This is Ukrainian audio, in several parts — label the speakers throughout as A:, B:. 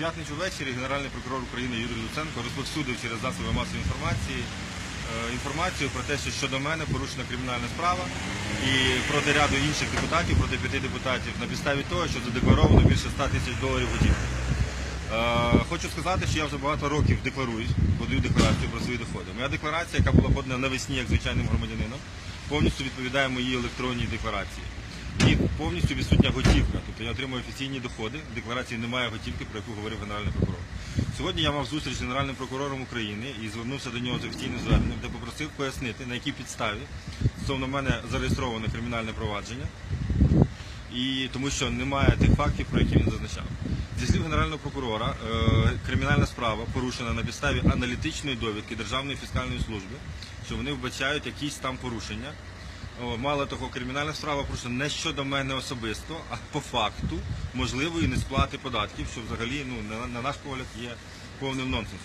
A: п'ятницю ввечері Генеральний прокурор України Юрій Луценко розповсюдив через засоби масової інформації е, інформацію про те, що щодо мене порушена кримінальна справа і проти ряду інших депутатів, проти п'яти депутатів, на підставі того, що задекларовано більше 100 тисяч доларів готівки. Е, Хочу сказати, що я вже багато років декларуюсь, подаю декларацію про свої доходи. Моя декларація, яка була подана навесні як звичайним громадянином, повністю відповідає моїй електронній декларації. І повністю відсутня готівка. Тобто я отримую офіційні доходи, в декларації немає готівки, про яку говорив Генеральний прокурор. Сьогодні я мав зустріч з Генеральним прокурором України і звернувся до нього з офіційним зверненням, де попросив пояснити, на якій підставі стосовно мене зареєстроване кримінальне провадження, і тому що немає тих фактів, про які він зазначав. Зі слів генерального прокурора, е, кримінальна справа порушена на підставі аналітичної довідки Державної фіскальної служби, що вони вбачають якісь там порушення. О, Мало того, кримінальна справа порушена не щодо мене особисто, а по факту можливої несплати податків, що взагалі ну, на, на наш погляд є повним нонсенсом.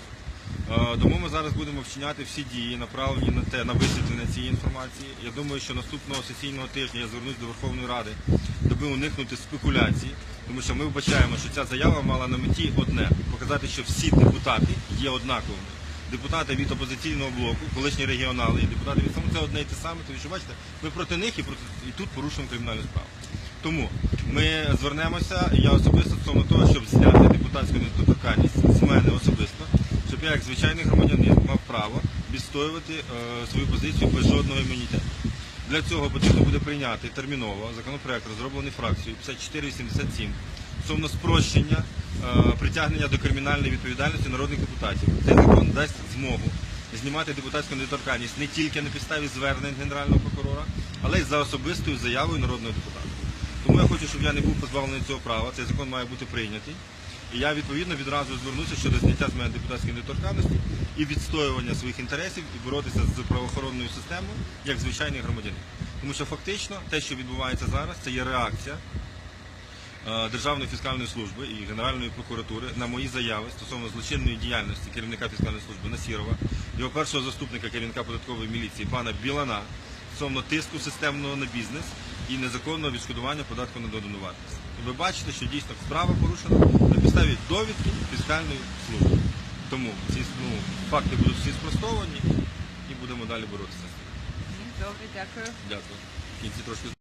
A: Е, Тому ми зараз будемо вчиняти всі дії, направлені на те, на висвітлення цієї інформації. Я думаю, що наступного сесійного тижня я звернусь до Верховної Ради, аби уникнути спекуляцій, тому що ми вбачаємо, що ця заява мала на меті одне показати, що всі депутати є однаковими. Депутати від опозиційного блоку, колишні регіонали і депутати від самого це одне і те саме, тому що бачите, ми проти них і проти і тут порушуємо кримінальну справу. Тому ми звернемося, я особисто стосовно того, щоб зняти депутатську недоторканність з мене особисто, щоб я як звичайний громадянин мав право відстоювати е, свою позицію без жодного імунітету. Для цього потрібно буде прийняти терміново законопроект, розроблений фракцією 5487 стосовно спрощення е, притягнення до кримінальної відповідальності народних депутатів. Цей закон дасть змогу знімати депутатську недоторканність не тільки на підставі звернень генерального прокурора, але й за особистою заявою народного депутата. Тому я хочу, щоб я не був позбавлений цього права. Цей закон має бути прийнятий. І я відповідно відразу звернуся щодо зняття з мене депутатської недоторканності і відстоювання своїх інтересів і боротися з правоохоронною системою як звичайний громадянин. Тому що фактично те, що відбувається зараз, це є реакція Державної фіскальної служби і Генеральної прокуратури на мої заяви стосовно злочинної діяльності керівника фіскальної служби Насірова, його першого заступника керівника податкової міліції пана Білана стосовно тиску системного на бізнес і незаконного відшкодування податку на додану вартість. І ви бачите, що дійсно справа порушена на підставі довідки фіскальної служби. Тому ці ну, факти будуть всі спростовані і будемо далі боротися.
B: Добре, дякую.
A: Дякую. В кінці трошки